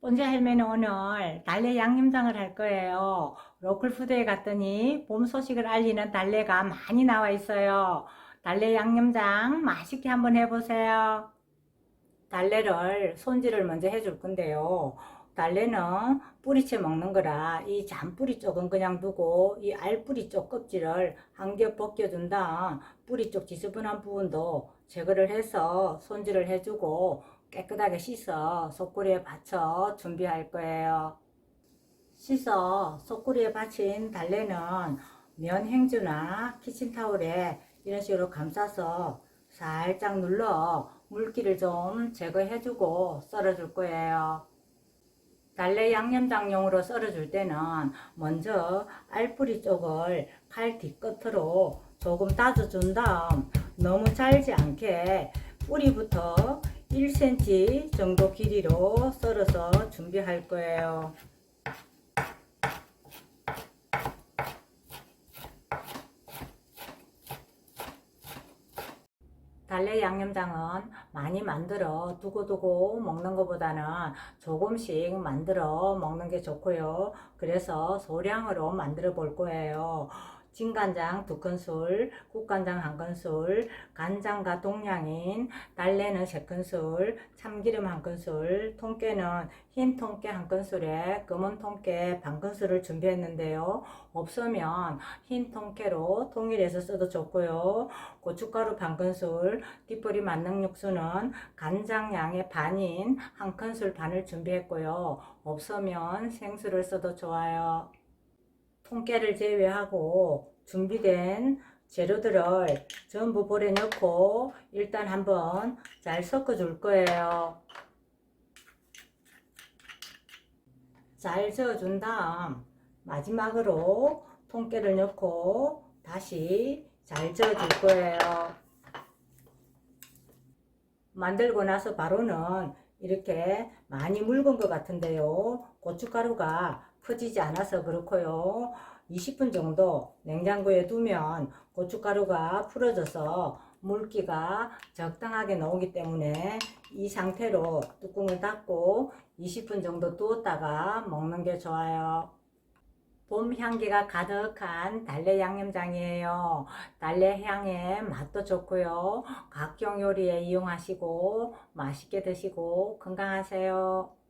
본지 할매는 오늘 달래 양념장을 할 거예요. 로컬푸드에 갔더니 봄 소식을 알리는 달래가 많이 나와 있어요. 달래 양념장 맛있게 한번 해보세요. 달래를 손질을 먼저 해줄 건데요. 달래는 뿌리채 먹는 거라 이 잔뿌리 쪽은 그냥 두고 이 알뿌리 쪽 껍질을 한 겹 벗겨준 다음 뿌리 쪽 지저분한 부분도 제거를 해서 손질을 해주고 깨끗하게 씻어 속꼬리에 받쳐 준비할 거예요. 씻어 속꼬리에 받친 달래는 면 행주나 키친타올에 이런 식으로 감싸서 살짝 눌러 물기를 좀 제거해주고 썰어줄 거예요. 달래 양념장용으로 썰어줄 때는 먼저 알뿌리 쪽을 칼 뒤끝으로 조금 따져준 다음 너무 잘지 않게 뿌리부터 1cm 정도 길이로 썰어서 준비할 거예요. 달래 양념장은 많이 만들어 두고두고 먹는 것보다는 조금씩 만들어 먹는 게 좋고요. 그래서 소량으로 만들어 볼 거예요. 진간장 두 큰술, 국간장 한 큰술, 간장과 동량인 달래는 세 큰술, 참기름 한 큰술, 통깨는 흰 통깨 한 큰술에 검은 통깨 반 큰술을 준비했는데요. 없으면 흰 통깨로 통일해서 써도 좋고요. 고춧가루 반 큰술, 띠뿌리 만능 육수는 간장 양의 반인 한 큰술 반을 준비했고요. 없으면 생수를 써도 좋아요. 통깨를 제외하고 준비된 재료들을 전부 볼에 넣고 일단 한번 잘 섞어 줄 거예요. 잘 저어 준 다음 마지막으로 통깨를 넣고 다시 잘 저어 줄 거예요. 만들고 나서 바로는 이렇게 많이 묽은 것 같은데요. 고춧가루가 퍼지지 않아서 그렇고요. 20분 정도 냉장고에 두면 고춧가루가 풀어져서 물기가 적당하게 나오기 때문에 이 상태로 뚜껑을 닫고 20분 정도 두었다가 먹는 게 좋아요. 봄 향기가 가득한 달래 양념장이에요. 달래 향의 맛도 좋고요. 각종 요리에 이용하시고 맛있게 드시고 건강하세요.